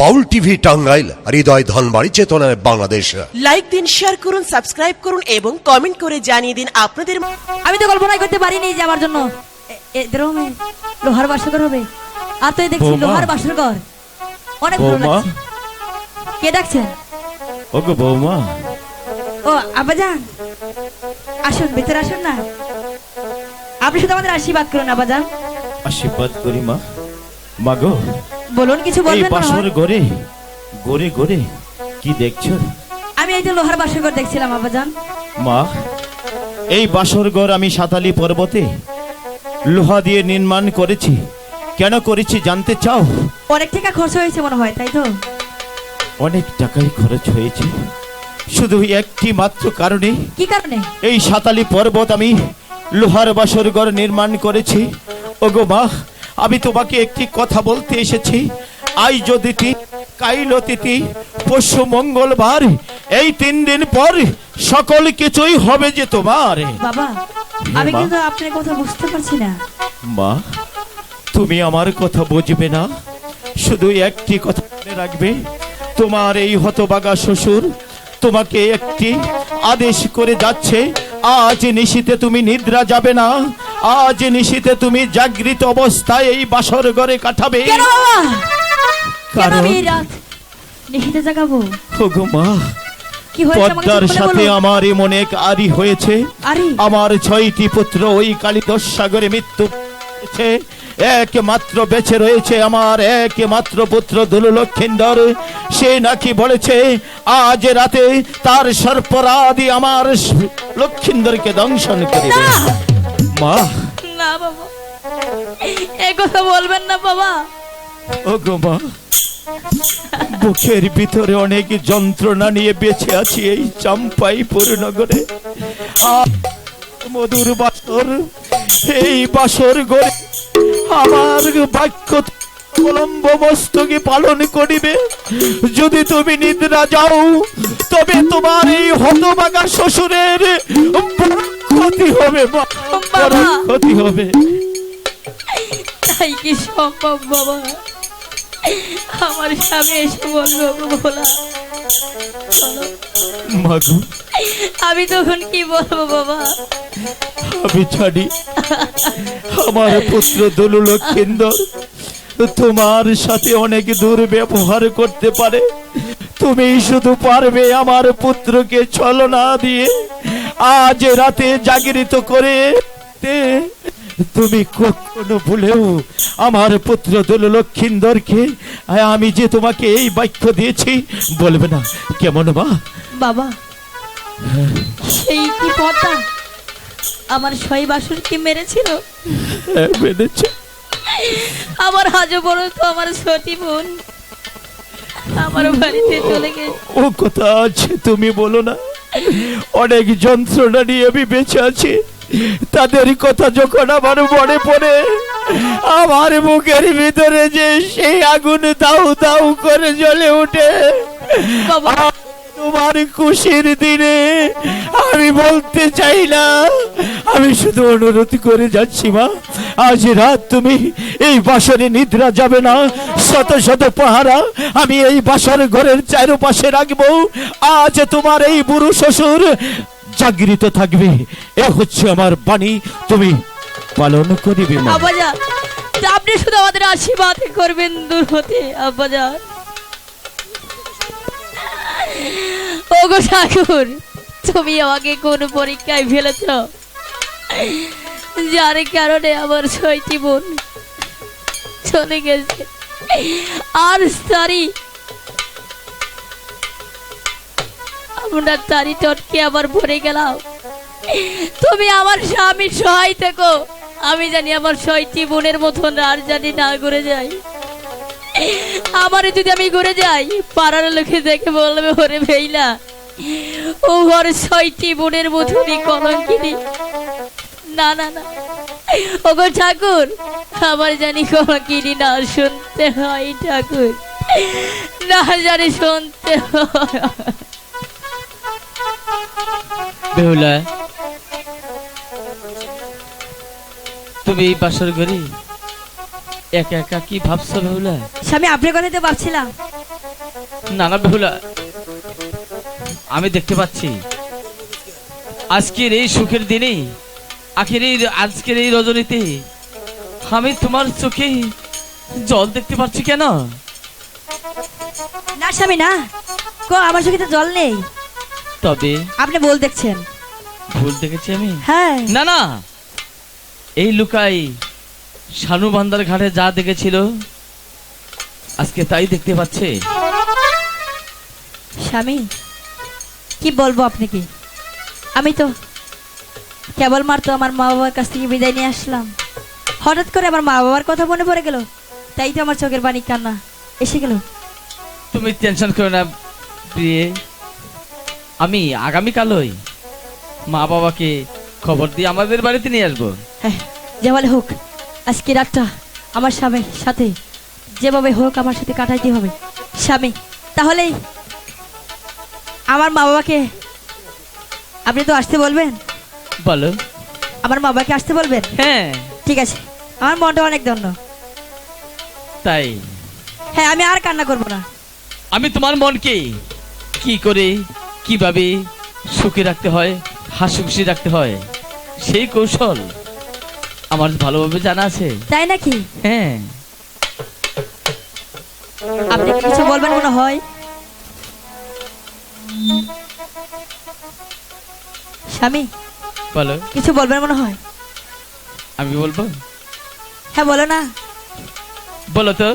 বাউল TV Tangail হৃদয় ধনবাড়ি চেতনায় Bangladesh. Like দিন share করুন সাবস্ক্রাইব করুন এবং কমেন্ট করে জানিয়ে দিন আপনাদের আমি তো কল্পনাই করতে পারিনি যে আমার জন্য এ- এদের হবে লোহার বাসরঘর হবে। আর তো এই দেখছি। লোহার বাসরঘর। অনেক ভালো লাগছে। কে ডাকছেন ওগো বৌমা। ও আব্বাজান। আসুন ভিতরে আসুন না। আপনি শুধু আমাদের আশীর্বাদ করুন আব্বাজান। আশীর্বাদ করি মা। মাগো। বলুন কিছু এই বলবেন মনে বাসর হয়? গড়ে গড়ে গড়ে কি দেখছ? আমি এই তো লোহার বাসরঘর দেখছিলাম আব্বাজান। মা এই বাসর ঘর আমি সাতালি পর্বতে লোহা দিয়ে নির্মাণ করেছি। কেন করেছি জানতে চাও? অনেক টাকা খরচ হয়েছে মনে হয় তাই তো? অনেক টাকাই খরচ হয়েছে। শুধু একটি মাত্র কারণে কি কারণে? এই সাতালি পর্বত আমি লোহার বাসর ঘর নির্মাণ করেছি। ওগো মা আমি তোমাকে একটি কথা বলতে এসেছি। আই যদি কাইল তিথি পরশু মঙ্গলবার এই তিন দিন পর সকল কিছুই হবে যে তোমার। বাবা আমি মা। কিন্তু আপনার কথা বুঝতে পারছি না। মা তুমি আমার কথা বুঝবে না। শুধু একটি কথা মনে রাখবে। তোমার এই হতবাগা শ্বশুর তোমাকে একটি আদেশ করে যাচ্ছে। আজ নিশিতে তুমি নিদ্রা যাবে না। আজ নিশিতে তুমি জাগৃত অবস্থায় এই বাসর ঘরে কাটাবে। কারণ নিশিতে জাগাবো? ওগো মা পদ্মার সাথে আমার এমন এক আরি হয়েছে। আমার ছয়টি পুত্র ওই কালিদস সাগরে মৃত্যু একমাত্র বেঁচে রয়েছে আমার একমাত্র পুত্র দুলু লক্ষিন্দর সে নাকি বলেছে আজ রাতে তার সর্পরাদি আমার লক্ষিন্দরকে দংশন করিবে। না! মা। না বাবা। এই কথা বলবেন না বাবা। ও গো মা বুকের ভিতরে অনেক যন্ত্রণা নিয়ে বেঁচে আছি এই চাম্পাইপুর নগরে। আর মধুর বাসর এই বাসর গড়ে আমার বাক্য অবলম্ব মস্তকে পালন করিবে। যদি তুমি নিদ্রা যাও তবে তোমার এই হতবাগা শ্বশুরের ক্ষতি হবে বাবা। ক্ষতি হবে। তাই কি সম্ভব বাবা? আমার স্বামী এসে বলল ভোলা মাগু আমি তখন কি বলব বাবা? আমি ছাড়ি আমার পুত্র দলু লক্ষিন্দর তোমার সাথে অনেক দূর ব্যবহার করতে পারে। তুমি শুধু পারবে আমার পুত্রকে ছলনা দিয়ে আজ রাতে জাগরিত করে তুমি কখনো ভুলেও আমার পুত্র দলু লক্ষিন্দরকে আমি যে তোমাকে এই বাক্য দিয়েছি বলবে না। কেমন বা বাবা সেই কি পথা আমার ছয় বাসুরকে মেরেছিল? হ্যাঁ, মেনেছে আমার হাজো বড় তো আমার ছোটি বোন। আমার বাড়িতে চলে গেছে। ও কথা আছে তুমি বলো না। অনেক যন্ত্রণা নিয়ে আমি বেঁচে আছি। তাদের কথা যখন আমার মনে পড়ে, আমার মুখের ভিতরে যে সেই আগুন দাউ দাউ করে জ্বলে উঠে তোমার খুশির দিনে আমি বলতে চাই না। আমি শুধু অনুরোধ করে যাচ্ছি, মা। আজ রাত তুমি এই বাসরে নিদ্রা যাবে না। শত শত পাহারা আমি এই বাসর ঘরের চারপাশে রাখব। আজ তোমার এই বুড়ো শ্বশুর জাগৃত থাকবে। এ হচ্ছে আমার বাণী। তুমি পালন করিবে আপনি শুধু আমাদের আশীর্বাদ করবেন দূর হতে আব্বাজা ওগো ঠাকুর, তুমি আমাকে কোন পরীক্ষায় ফেলেছ? যার কারণে আমার ছয়টি বোন চলে গেছে। আর সারি, আমরা তারি টটকে আবার ভরে গেলাম। তুমি আমার স্বামীর সহায় থেকো। আমি জানি আমার ছয়টি বোনের মতন আর জানি না ঘুরে যাই। আমার যদি আমি ঘুরে যাই, পাড়ার লোকে দেখে বলবে, ওরে ভেইলা, ও ঘর ছয়টি বোনের মতনই কলঙ্কিনী। না না না। ও গো ঠাকুর, আমার জানি কলঙ্কিনী না, শুনতে হয় ঠাকুর। না জানি শুনতে হয়। তুমি এই বাসর ঘরে? একা একা কি ভাবছ বেহুলা? স্বামী আপনার কথাই তো ভাবছিলাম। না না বেহুলা আমি দেখতে পাচ্ছি। আজকের এই সুখের দিনে আখের এই আজকের এই রজনীতে আমি তোমার চোখে জল দেখতে পাচ্ছি কেন? না স্বামী না। কো আমার চোখে তো জল নেই। তবে? আপনি বল দেখছেন। ভুল দেখেছি আমি? হ্যাঁ। না না। এই লুকাই শানু বান্দার ঘাটে যা দেখেছিল আজকে তাই দেখতে পাচ্ছে। স্বামী কি বলব আপনাকে? আমি তো কেবল মার তো আমার মা বাবার কাছ থেকে বিদায় নিয়ে আসলাম। হঠাৎ করে আমার মা বাবার কথা মনে পড়ে গেল তাই তো আমার চোখের পানি কান্না এসে গেল। তুমি টেনশন করো না প্রিয়ে। আমি আগামীকালই মা বাবাকে খবর দিয়ে আমাদের বাড়িতে নিয়ে আসব। হ্যাঁ যেভাবে হোক। আজকে রাতটা আমার স্বামীর সাথে যেভাবে হোক আমার সাথে কাটাইতে হবে। স্বামী তাহলেই আমার মা বাবাকে আপনি তো আসতে বলবেন? বলো। আমার মা বাবাকে আসতে বলবেন? হ্যাঁ। ঠিক আছে। আমার মনটা অনেক ধন্য। তাই? হ্যাঁ আমি আর কান্না করব না। আমি তোমার মনকে কি করে কীভাবে সুখে রাখতে হয় হাসি খুশি রাখতে হয় সেই কৌশল আমার ভালোভাবে জানা আছে? তাই নাকি? হ্যাঁ। আপনি কিছু বলবেন মনে হয়? স্বামী বলো। কিছু বলবেন মনে হয়? আমি বলব? হ্যাঁ বলো না। বলো তো।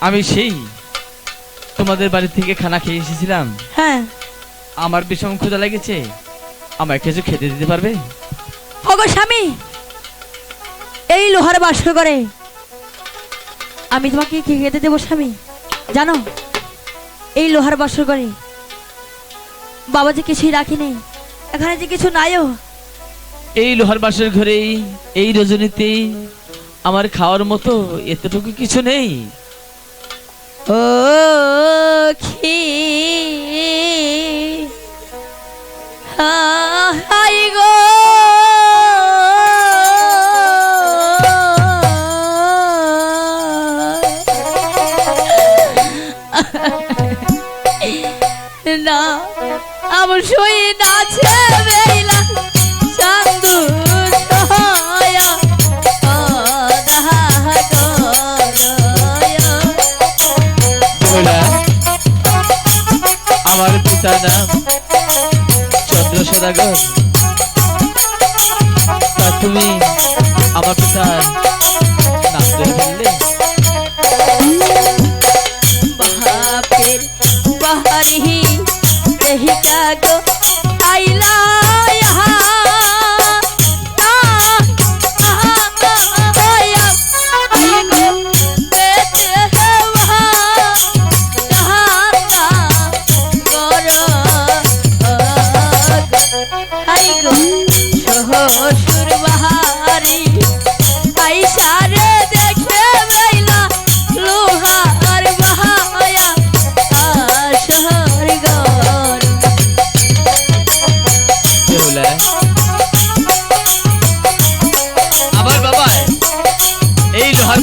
আমি সেই তোমাদের বাড়ি থেকে খানা খেয়ে এসেছিলাম। হ্যাঁ। আমার বিষম ক্ষুধা লেগেছে। আমায় কিছু খেতে দিতে পারবে? ওগো স্বামী এই লোহার বাসর করে। আমি তোমাকে কি খেতে দেবো স্বামী? জানো এই লোহার বাসর করে। বাবা যে কিছুই রাখিনি এখানে যে কিছু নাইও। এই লোহার বাসের ঘরেই এই রজনীতেই আমার খাওয়ার মতো এতটুকু কিছু নেই। ও খি পিতার নাম চন্দ্র সদাগর। তা তুমি আমার পিতার নাম ধরে বাহারি দেহিকা গো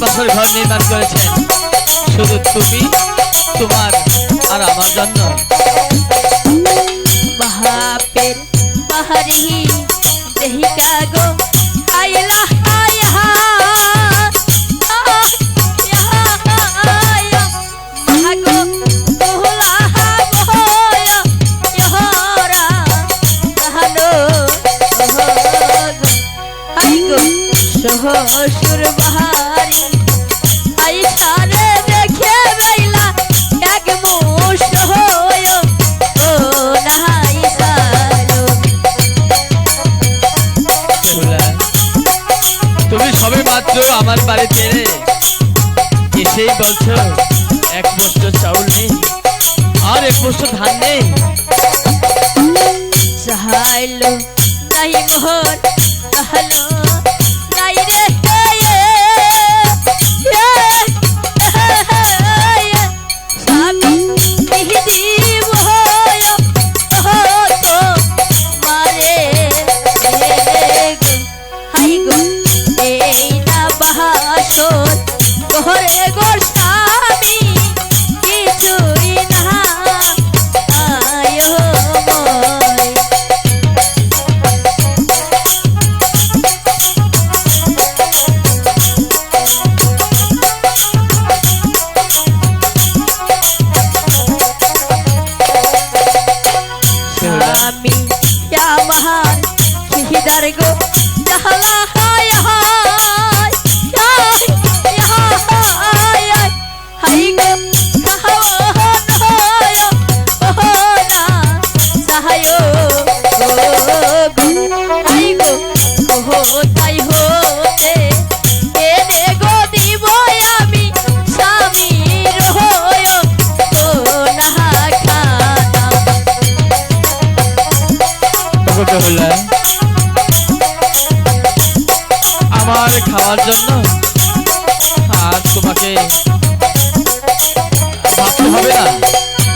বাসর ঘর নির্মাণ করেছেন। শুধু তুমি তোমার আর আমার জন্য। বাহারি দেহিকা গো আইলা আমার বাড়িতে এসেই বলছো, এক বস্ত্র চাউল নেই, আর এক বস্ত্র ধান নেই। চাহাইলো নাই মোহর আহার মিহিদার গো জাহালা হায় হায় হায় হায় হায় গো